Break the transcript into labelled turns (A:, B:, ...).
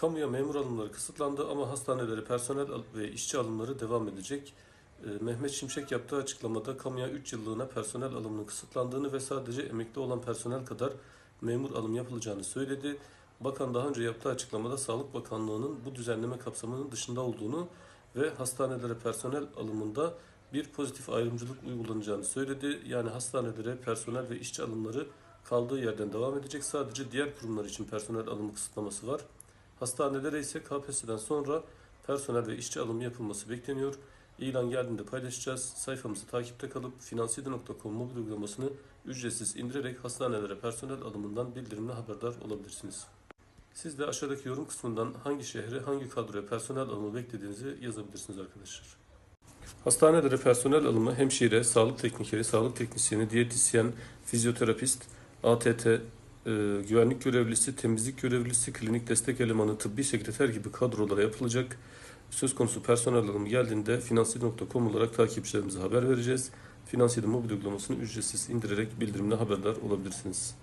A: Kamuya memur alımları kısıtlandı ama hastanelere personel ve işçi alımları devam edecek. Ee, Mehmet Şimşek yaptığı açıklamada kamuya 3 yıllığına personel alımının kısıtlandığını ve sadece emekli olan personel kadar memur alım yapılacağını söyledi. Bakan daha önce yaptığı açıklamada Sağlık Bakanlığı'nın bu düzenleme kapsamının dışında olduğunu ve hastanelere personel alımında bir pozitif ayrımcılık uygulanacağını söyledi. Yani hastanelere personel ve işçi alımları kaldığı yerden devam edecek. Sadece diğer kurumlar için personel alımı kısıtlaması var. Hastanelere ise KPSS'den sonra personel ve işçi alımı yapılması bekleniyor. İlan geldiğinde paylaşacağız. Sayfamızı takipte kalıp finansiyede.com mobil uygulamasını ücretsiz indirerek hastanelere personel alımından bildirimle haberdar olabilirsiniz. Siz de aşağıdaki yorum kısmından hangi şehre, hangi kadroya personel alımı beklediğinizi yazabilirsiniz arkadaşlar. Hastanelere personel alımı hemşire, sağlık teknikeri, sağlık teknisyeni, diyetisyen, fizyoterapist, ATT, güvenlik görevlisi, temizlik görevlisi, klinik destek elemanı, tıbbi sekreter gibi kadrolara yapılacak. Söz konusu personel alımı geldiğinde finansiyel.com olarak takipçilerimize haber vereceğiz. Finansiyel mobil uygulamasını ücretsiz indirerek bildirimle haberdar olabilirsiniz.